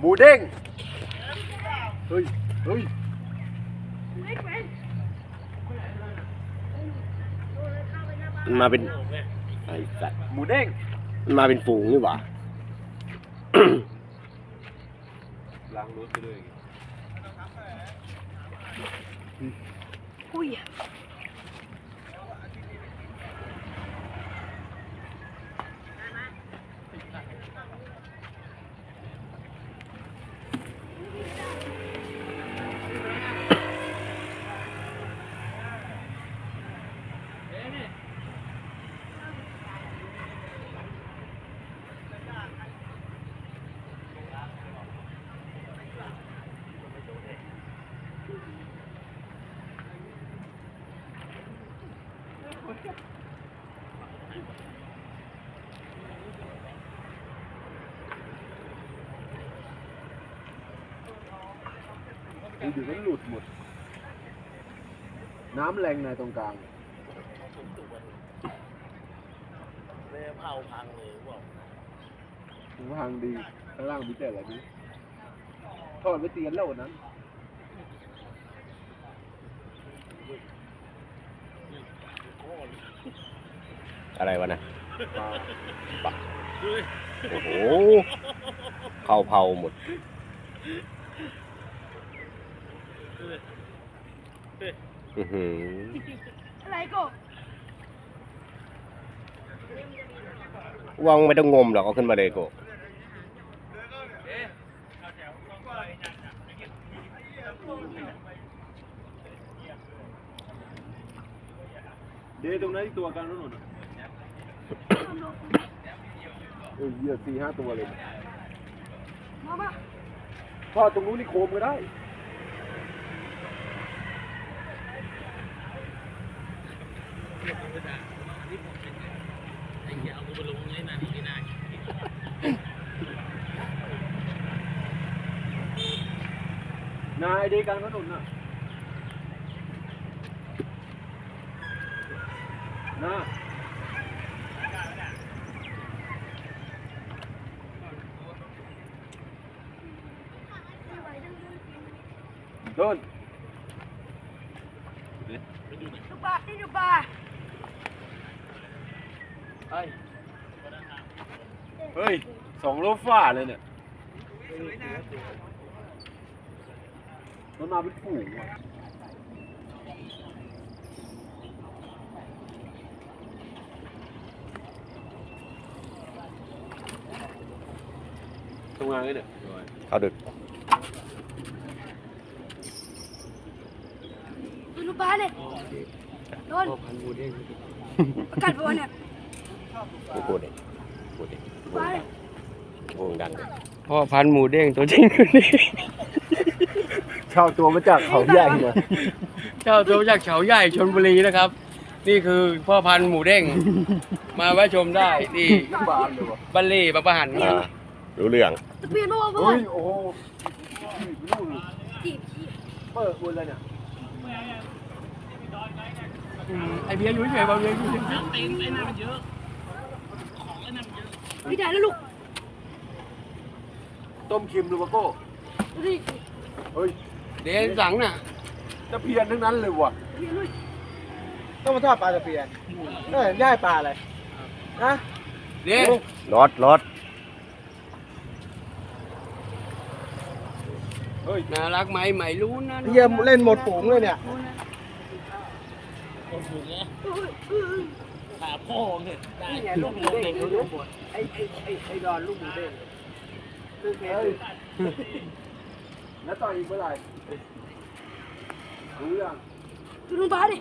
หมูเด้ง เฮ้ย เฮ้ยมันมาเป็นไอ้สัตว์หมูเด้งมันมาเป็นฝูงนี่หว่าล้างรถไปเลยอุ้ย ดูดิมันหลุดหมด น้ำแรงในตรงกลาง เลยเผาพังเลยบอกถึงทางดีข้างล่างมีแต่อะไรนี้ทอดไปเตียนแล้ววันนั้น อะไรวะนะปลาโอ้โหเข้าเผาหมด อื้อหืออะไรก็วังไม่ต้องงมหรอกเอาขึ้นมาเลยโกเดี๋ยวตรงนั้นอีกตัวกลางถนนอะ เออเหยื่อสี่ห้าตัวเลยมามาทอดตรงนู้นนี่โคมก็ได้นายดีกลางถนนน่ะน่า โดนดูปลาดูปลาเฮ้ยเฮ้ยสองโลฝ่าเลยเนี่ยมันมาเป็นฝูงว่ะทำงานไงเนี่ย เข้าดึก ดูดู ปลาเนี่ยโดนกัดปะวะเนี่ยไม่พูดเลยพูดดิปลาเนี่ยวงดังพ่อพันธุ์หมูเด้งตัวจริงนี่เช่าตัวมาจากเขาใหญ่มาเจ้าตัวจากเขาใหญ่ชนบุรีนะครับ นี่คือพ่อพันธุ์หมูเด้ง มาแวะชมได้ที่บานเลยวะบัลเล่ปะปะหันอ่ารู้เรื่องตะเพียนปะวะพ่อเฮ้ยโอ้โหนู่นจีบขี้เปิดบนเลยเนี่ย ไอเบียร์อยู่เฉยๆบางเบียร์อยู่เฉยไม่ได้แล้วลูกต้มเค็มดูวะโก้ดูดิเฮ้ยๆเดี๋ยวหลังน่ะตะเพียนทั้งนั้นเลยว่ะเพียนด้วยต้องมาทอดปลาตะเพียนเออย่ายปลาอะไรนะเดี๋ยวรถรถเฮ้ยน่ารักไหมไม่รู้นะ เยี่ยมเล่นหมดฝูงเลยเนี่ยนี่ ไงลูกหมูเด้งดูดิไอ้ไอ้ไอ้ไอ้ดอนลูกหมูเด้งลูกเฮ้ยแล้วต่ออีกเมื่อไหร่รู้ยังดูดูปลาดิ